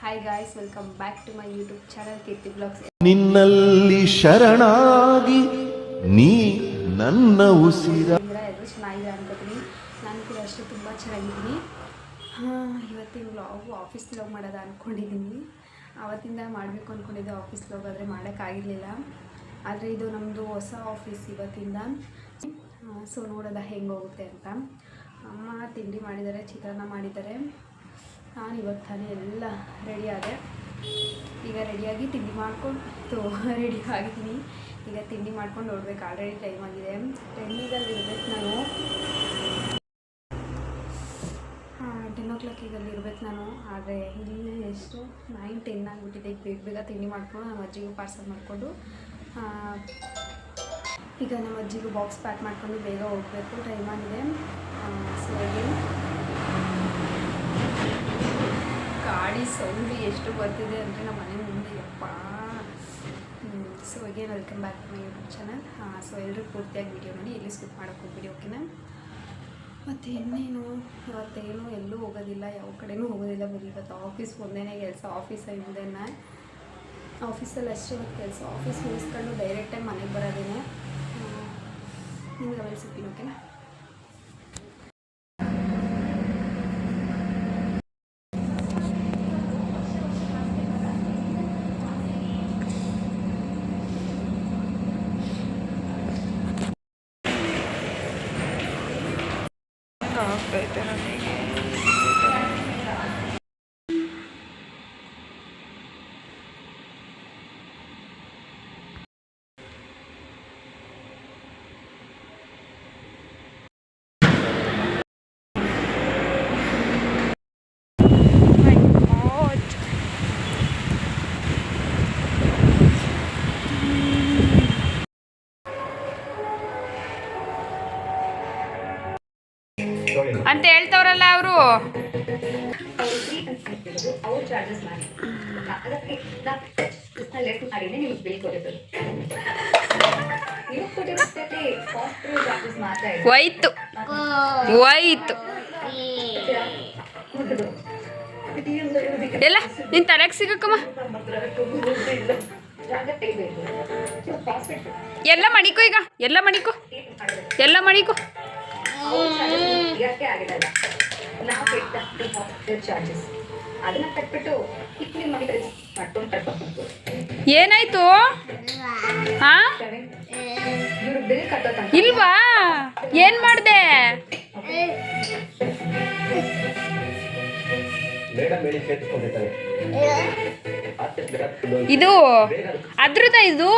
Hi guys welcome back to my YouTube channel Keerthi blogs ನಿನ್ನಲ್ಲಿ ಶರಣಾಗಿ ನೀ ನನ್ನ ಉಸಿರ. ಎಲ್ಲರೂ ಚೆನ್ನಾಗಿದೆ ಅನ್ಕೋತೀನಿ. ನಾನು ಕೂಡ ಅಷ್ಟೇ ತುಂಬ ಚೆನ್ನಾಗಿದ್ದೀನಿ. ಇವತ್ತಿನ ವ್ಲಾಗು ಆಫೀಸ್ ವ್ಲಾಗ್ ಮಾಡೋದು ಅಂದ್ಕೊಂಡಿದ್ದೀನಿ ಆವತ್ತಿಂದ ಮಾಡಬೇಕು ಅಂದ್ಕೊಂಡಿದ್ದೆ ಆಫೀಸ್ ವ್ಲಾಗ್ ಆದರೆ ಮಾಡೋಕ್ಕಾಗಿರಲಿಲ್ಲ ಆದರೆ ಇದು ನಮ್ಮದು ಹೊಸ ಆಫೀಸ್ ಇವತ್ತಿಂದ. ಸೊ ನೋಡೋದ ಹೆಂಗೆ ಹೋಗುತ್ತೆ ಅಂತ. ಅಮ್ಮ ತಿಂಡಿ ಮಾಡಿದ್ದಾರೆ ಚಿತ್ರಾನ್ನ ಮಾಡಿದ್ದಾರೆ. ನಾನು ಇವತ್ತು ತಾನೇ ಎಲ್ಲ ರೆಡಿ ಆದೆ. ಈಗ ರೆಡಿಯಾಗಿ ತಿಂಡಿ ಮಾಡ್ಕೊಂಡು ರೆಡಿ ಆಗಿದ್ದೀನಿ. ಈಗ ತಿಂಡಿ ಮಾಡ್ಕೊಂಡು ನೋಡ್ಬೇಕು ಆಲ್ರೆಡಿ ಟೈಮ್ ಆಗಿದೆ. ಟೆನ್ನಿಗಲ್ಲಿ ಇರ್ಬೇಕು ನಾನು. ಟೆನ್ ಓ ಕ್ಲಾಕಿಗಲ್ಲಿ ಇರ್ಬೇಕು ನಾನು. ಆದರೆ ಇಲ್ಲಿ ಎಷ್ಟು? ನೈನ್ ಟೆನ್ ಆಗಿಬಿಟ್ಟಿದೆ. ಈಗ ಬೇಗ ಬೇಗ ತಿಂಡಿ ಮಾಡ್ಕೊಂಡು ನಮ್ಮ ಅಜ್ಜಿಗೂ ಪಾರ್ಸಲ್ ಮಾಡಿಕೊಂಡು ಈಗ ನಮ್ಮ ಅಜ್ಜಿಗೂ ಬಾಕ್ಸ್ ಪ್ಯಾಕ್ ಮಾಡಿಕೊಂಡು ಬೇಗ ಹೋಗಬೇಕು. ಟೈಮ್ ಆಗಿದೆ. ಸೊ ಗಾಡಿ ಸೌಂಡ್ ಎಷ್ಟು ಬರ್ತಿದೆ ಅಂದರೆ ನಮ್ಮ ಮನೆ ಮುಂದೆ, ಯಪ್ಪ. So again welcome back to my YouTube channel so ಎಲ್ಲರೂ ಪೂರ್ತಿಯಾಗಿ ವೀಡಿಯೋ ನೋಡಿ ಎಲ್ಲಿ ಸ್ಕಿಪ್ ಮಾಡೋಕ್ಕೆ ಹೋಗ್ಬಿಡಿ ಓಕೆನಾ ಮತ್ತು ಇನ್ನೇನು? ಇವತ್ತೇನು? ಎಲ್ಲೂ ಹೋಗೋದಿಲ್ಲ, ಯಾವ ಕಡೆನೂ ಹೋಗೋದಿಲ್ಲ, ಬರೀ ಇವತ್ತು ಆಫೀಸ್ ಒಂದೇ ಕೆಲಸ ಆಫೀಸ್ ಹಿಂದೆನ ಆಫೀಸಲ್ಲಿ ಅಷ್ಟೇ ಇವತ್ತು ಕೆಲಸ. ಆಫೀಸ್ ಮುಗಿಸ್ಕೊಂಡು ಡೈರೆಕ್ಟಾಗಿ ಮನೆಗೆ ಬರೋದೇನೆ. ನಿಮ್ಗೆ ಆಮೇಲೆ ಸಿಗ್ತೀನಿ ಓಕೆನಾ 对对对。ಚಾರ್ಜಸ್ ಹೇಳ್ತವ್ರಲ್ಲ ಅವರು. ಹೋಯ್ತು. ಹೋಯ್ತು. ಎಲ್ಲ ನಿನ್ ತಲೆಗೆ ಸಿಗಕ್ಕಮ್ಮ. ಎಲ್ಲ ಮಣಿಕೋ ಈಗ. ಎಲ್ಲ ಮಣಿಕೋ. ಎಲ್ಲ ಮಣಿಕೋ. ಯಾಕೆ ಆಗಿರಲ್ಲ ನಾವು ಕೆಟ್ಟ ಹಾಸ್ಪಿಟಲ್ ಚಾರ್ಜಸ್ ಅದನ್ನ ಕಟ್ಬಿಟ್ಟು ಇಕ್ಲಿ ಮಾಡಿ ಮಾಡ್ಕೊಂಡು ಕಟ್ಬೇಕು ಏನಾಯ್ತು? ಹಾ? ಇವ್ರು ಬಿಲ್ ಕಟ್ಟೋ ತನಕ. ಇಲ್ವಾ? ಏನ್ ಮಾಡ್ದೆ? ಇದು ಅದ್ರದ ಇದು?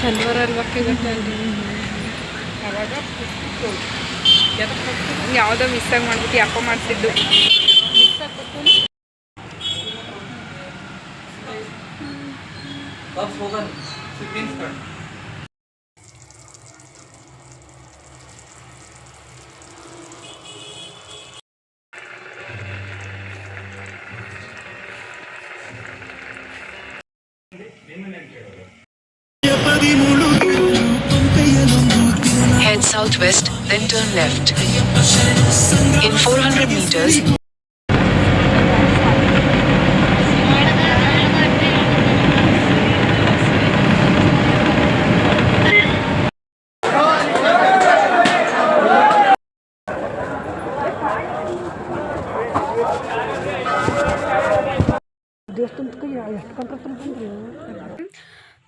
ಶನಿವಾರ ಅಲ್ವಕ್ಕೆ ಅವಾಗ ಯಾವುದೋ ಮಿಸ್ ಆಗಿ ಮಾಡ್ಬಿಟ್ಟು ಯಾಕೋ ಮಾಡಿಸಿದ್ದು. ಮಿಸ್ southwest, then turn left. In 400 meters,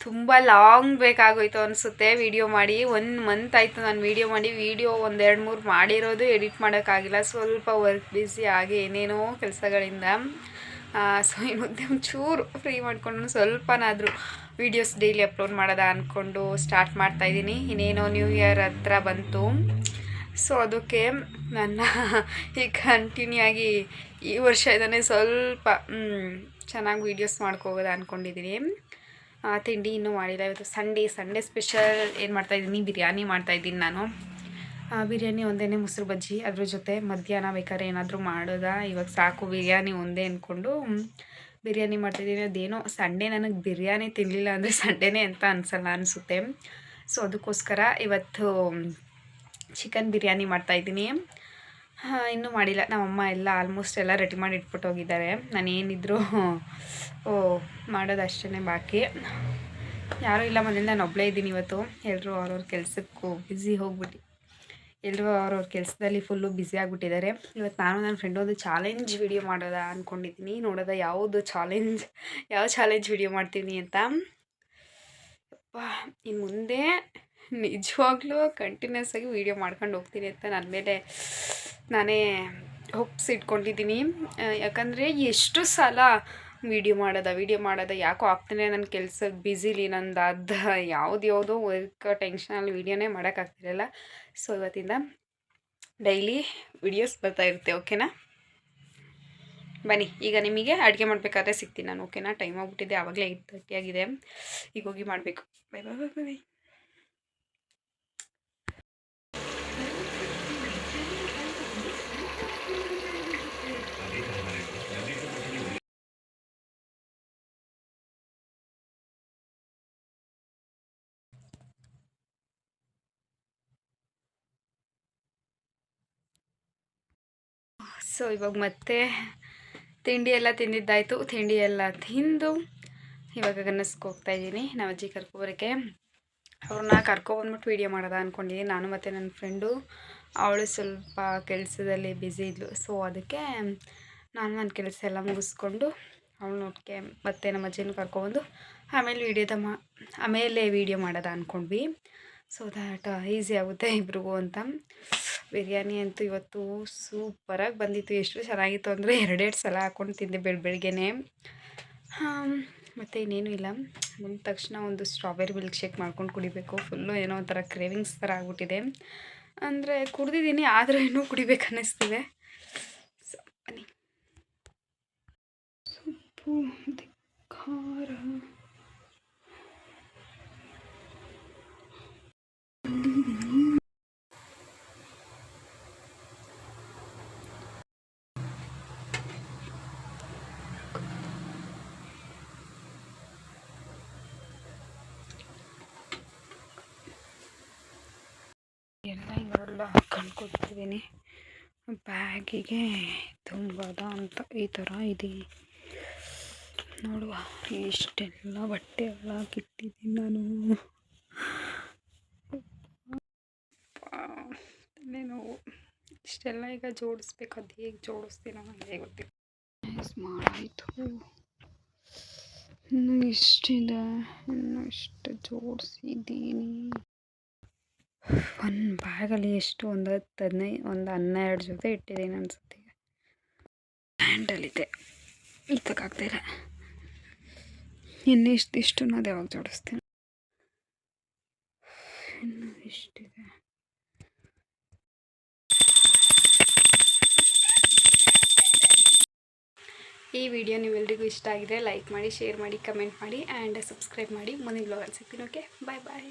ತುಂಬ ಲಾಂಗ್ ಬೇಕಾಗೋಯ್ತು ಅನಿಸುತ್ತೆ ವೀಡಿಯೋ ಮಾಡಿ. ಒನ್ ಮಂತ್ ಆಯಿತು ನಾನು ವೀಡಿಯೋ ಮಾಡಿ. ವೀಡಿಯೋ ಒಂದು ಎರಡು ಮೂರು ಮಾಡಿರೋದು ಎಡಿಟ್ ಮಾಡೋಕ್ಕಾಗಿಲ್ಲ. ಸ್ವಲ್ಪ ವರ್ಕ್ ಬ್ಯುಸಿ ಆಗಿ ಏನೇನೋ ಕೆಲಸಗಳಿಂದ. ಸೊ ಇನ್ನು ಒಂಚೂರು ಫ್ರೀ ಮಾಡ್ಕೊಂಡು ಸ್ವಲ್ಪನಾದರೂ ವೀಡಿಯೋಸ್ ಡೈಲಿ ಅಪ್ಲೋಡ್ ಮಾಡೋದ ಅಂದ್ಕೊಂಡು ಸ್ಟಾರ್ಟ್ ಮಾಡ್ತಾಯಿದ್ದೀನಿ ಇನ್ನೇನೋ ನ್ಯೂ ಇಯರ್ ಹತ್ರ ಬಂತು. ಸೊ ಅದಕ್ಕೆ ನನ್ನ ಈ ಕಂಟಿನ್ಯೂ ಆಗಿ ಈ ವರ್ಷ ಇದನ್ನೇ ಸ್ವಲ್ಪ ಚೆನ್ನಾಗಿ ವೀಡಿಯೋಸ್ ಮಾಡ್ಕೋಬೋದ ಅಂದ್ಕೊಂಡಿದ್ದೀನಿ ತಿಂಡಿ ಇನ್ನೂ ಮಾಡಿಲ್ಲ. ಇವತ್ತು ಸಂಡೇ ಸಂಡೇ ಸ್ಪೆಷಲ್ ಏನು ಮಾಡ್ತಾಯಿದ್ದೀನಿ ಬಿರಿಯಾನಿ ಮಾಡ್ತಾಯಿದ್ದೀನಿ ನಾನು. ಬಿರಿಯಾನಿ ಒಂದೇ ಮೊಸರು ಬಜ್ಜಿ. ಅದ್ರ ಜೊತೆ ಮಧ್ಯಾಹ್ನ ಬೇಕಾದ್ರೆ ಏನಾದರೂ ಮಾಡೋದಾ. ಇವಾಗ ಸಾಕು, ಬಿರಿಯಾನಿ ಒಂದೇ ಅಂದ್ಕೊಂಡು ಬಿರಿಯಾನಿ ಮಾಡ್ತಾಯಿದ್ದೀನಿ ಅದೇನೋ ಸಂಡೇ, ನನಗೆ ಬಿರಿಯಾನಿ ತಿನ್ನಲಿಲ್ಲ ಅಂದರೆ ಸಂಡೇನೇ ಅಂತ ಅನ್ಸಲ್ಲ, ಅನಿಸುತ್ತೆ. ಸೊ ಅದಕ್ಕೋಸ್ಕರ ಇವತ್ತು ಚಿಕನ್ ಬಿರಿಯಾನಿ ಮಾಡ್ತಾಯಿದ್ದೀನಿ ಇನ್ನೂ ಮಾಡಿಲ್ಲ. ನಮ್ಮಮ್ಮ ಎಲ್ಲ ಆಲ್ಮೋಸ್ಟ್ ಎಲ್ಲ ರೆಡಿ ಮಾಡಿ ಇಟ್ಬಿಟ್ಟು ಹೋಗಿದ್ದಾರೆ. ನಾನು ಏನಿದ್ರು ಓ, ಮಾಡೋದು ಅಷ್ಟೇ ಬಾಕಿ. ಯಾರೂ ಇಲ್ಲ ಮನೇಲಿ ನಾನು ಒಬ್ಬಳೇ ಇದ್ದೀನಿ ಇವತ್ತು. ಎಲ್ಲರೂ ಅವ್ರವ್ರ ಕೆಲಸಕ್ಕೂ ಬ್ಯುಸಿ ಹೋಗ್ಬಿಟ್ಟು. ಎಲ್ಲರೂ ಅವ್ರವ್ರ ಕೆಲಸದಲ್ಲಿ ಫುಲ್ಲು ಬ್ಯುಸಿ ಆಗಿಬಿಟ್ಟಿದ್ದಾರೆ. ಇವತ್ತು ನಾನು ನನ್ನ ಫ್ರೆಂಡ್ ಒಂದು ಚಾಲೆಂಜ್ ವಿಡಿಯೋ ಮಾಡೋದ ಅಂದ್ಕೊಂಡಿದ್ದೀನಿ ನೋಡೋದ ಯಾವುದು ಚಾಲೆಂಜ್ ಯಾವ ಚಾಲೆಂಜ್ ವಿಡಿಯೋ ಮಾಡ್ತೀನಿ ಅಂತ. ಇನ್ನು ಮುಂದೆ ನಿಜವಾಗ್ಲೂ ಕಂಟಿನ್ಯೂಸ್ ಆಗಿ ವೀಡಿಯೋ ಮಾಡ್ಕೊಂಡು ಹೋಗ್ತೀನಿ ಅಂತ ನನ್ನ ಮೇಲೆ ನಾನೇ ಹೊಪ್ಸ್ ಇಟ್ಕೊಂಡಿದ್ದೀನಿ. ಯಾಕಂದರೆ ಎಷ್ಟು ಸಲ ವೀಡಿಯೋ ಮಾಡೋದ ವೀಡಿಯೋ ಮಾಡೋದ ಯಾಕೋ ಆಗ್ತಾನೆ ನನ್ನ ಕೆಲಸ ಬ್ಯುಸಿಲಿ ನಂದು ಅದು ಯಾವ್ದು ಯಾವುದೋ ವರ್ಕ್ ಟೆನ್ಷನಲ್ಲಿ ವೀಡಿಯೋನೇ ಮಾಡೋಕ್ಕಾಗ್ತಿರಲ್ಲ ಸೊ ಇವತ್ತಿಂದ ಡೈಲಿ ವಿಡಿಯೋಸ್ ಬರ್ತಾ ಇರುತ್ತೆ ಓಕೆನಾ ಬನ್ನಿ, ಈಗ ನಿಮಗೆ ಅಡುಗೆ ಮಾಡಬೇಕಾದ್ರೆ ಸಿಗ್ತೀನಿ ನಾನು ಓಕೆನಾ ಟೈಮ್ ಆಗಿಬಿಟ್ಟಿದ್ದೆ ಆವಾಗಲೇ ಏಯ್ಟ್ ತರ್ಟಿ ಆಗಿದೆ. ಈಗ ಹೋಗಿ ಮಾಡಬೇಕು. Bye bye bye bye so, ಇವಾಗ ಮತ್ತೆ ತಿಂಡಿ ಎಲ್ಲ ತಿಂದಿದ್ದಾಯಿತು. ತಿಂಡಿ ಎಲ್ಲ ತಿಂದು ಇವಾಗ ಗನ್ನಸ್ಗೆ ಹೋಗ್ತಾ ಇದ್ದೀನಿ. ನಮ್ಮ ಅಜ್ಜಿ ಕರ್ಕೊಬರೋಕ್ಕೆ ಅವ್ರನ್ನ ಕರ್ಕೊಬಂದ್ಬಿಟ್ಟು ವೀಡಿಯೋ ಮಾಡೋದ ಅಂದ್ಕೊಂಡಿದ್ದೀನಿ ನಾನು ಮತ್ತು ನನ್ನ ಫ್ರೆಂಡು ಅವಳು ಸ್ವಲ್ಪ ಕೆಲಸದಲ್ಲಿ ಬ್ಯುಸಿ ಇದ್ಲು. ಸೊ ಅದಕ್ಕೆ ನಾನು ನನ್ನ ಕೆಲಸ ಎಲ್ಲ ಮುಗಿಸ್ಕೊಂಡು ಅವಳನ್ನೊಟ್ಟಿಗೆ ಮತ್ತೆ ನಮ್ಮ ಅಜ್ಜಿನೂ ಕರ್ಕೊಬಂದು ಆಮೇಲೆ ವೀಡಿಯೋದ ಮಾ, ಆಮೇಲೆ ವೀಡಿಯೋ ಮಾಡೋದ ಅಂದ್ಕೊಂಡ್ವಿ ಸೊ ದಟ್ ಈಸಿ ಆಗುತ್ತೆ ಇಬ್ರಿಗೂ ಅಂತ. ಬಿರಿಯಾನಿ ಅಂತೂ ಇವತ್ತು ಸೂಪರಾಗಿ ಬಂದಿತ್ತು. ಎಷ್ಟು ಚೆನ್ನಾಗಿತ್ತು ಅಂದರೆ ಎರಡೆರಡು ಸಲ ಹಾಕ್ಕೊಂಡು ತಿಂದೆ ಬೆಳ, ಬೆಳಗ್ಗೆನೆ. ಮತ್ತು ಇನ್ನೇನು ಇಲ್ಲ. ಬಂದ ತಕ್ಷಣ ಒಂದು ಸ್ಟ್ರಾಬೆರಿ ಮಿಲ್ಕ್ ಶೇಕ್ ಮಾಡ್ಕೊಂಡು ಕುಡಿಬೇಕು. ಫುಲ್ಲು ಏನೋ ಒಂಥರ ಕ್ರೇವಿಂಗ್ಸ್ ಥರ ಆಗ್ಬಿಟ್ಟಿದೆ. ಅಂದರೆ ಕುಡ್ದಿದ್ದೀನಿ, ಆದರೂ ಇನ್ನೂ ಕುಡಿಬೇಕು ಅನ್ನಿಸ್ತಿದೆ. ಸೊಪ್ಪು ಖಾರ. ಎಲ್ಲ ಕೊಡ್ತಿದ್ದೀನಿ ಬ್ಯಾಗಿಗೆ ತುಂಬದ ಅಂತ ಈ ಥರ ಇದೆ ನೋಡುವ ಇಷ್ಟೆಲ್ಲ ಬಟ್ಟೆ ಎಲ್ಲ ಹಾಕಿಟ್ಟಿದ್ದೀನಿ ನಾನು ನೋವು. ಇಷ್ಟೆಲ್ಲ ಈಗ ಜೋಡಿಸ್ಬೇಕು, ಅದು ಹೇಗೆ ಜೋಡಿಸ್ತೀನೋ ನನಗೆ ಗೊತ್ತಿಲ್ಲ. ಮಾಡಾಯಿತು. ಇನ್ನು ಇಷ್ಟಿದೆ, ಇನ್ನು ಇಷ್ಟು ಜೋಡಿಸಿದ್ದೀನಿ. ಒಂದು ಬ್ಯಾಗಲ್ಲಿ ಎಷ್ಟು ಒಂದು ಹತ್ತು ಹದಿನೈದು ಒಂದು ಹನ್ನೆರಡು ಜೊತೆ ಇಟ್ಟಿದ್ದೀನಿ ಅನ್ಸುತ್ತೆ ಹ್ಯಾಂಡಲ್ಲಿದೆ ಇತ್ತಕ್ಕಾಗ್ತಿಲ್ಲ ಇನ್ನು ಇಷ್ಟು ಇಷ್ಟು ಅದು ಯಾವಾಗ ಜೋಡಿಸ್ತೀನಿ. ಇನ್ನು ಇಷ್ಟಿದೆ. ಈ ವಿಡಿಯೋ ನೀವೆಲ್ರಿಗೂ ಇಷ್ಟ ಆಗಿದೆ ಲೈಕ್ ಮಾಡಿ ಶೇರ್ ಮಾಡಿ ಕಮೆಂಟ್ ಮಾಡಿ ಆ್ಯಂಡ್ ಸಬ್ಸ್ಕ್ರೈಬ್ ಮಾಡಿ. ಮುಂದಿನ ಬ್ಲಾಗಲ್ಲಿ ಸಿಗ್ತೀನಿ ಓಕೆ ಬಾಯ್ ಬಾಯ್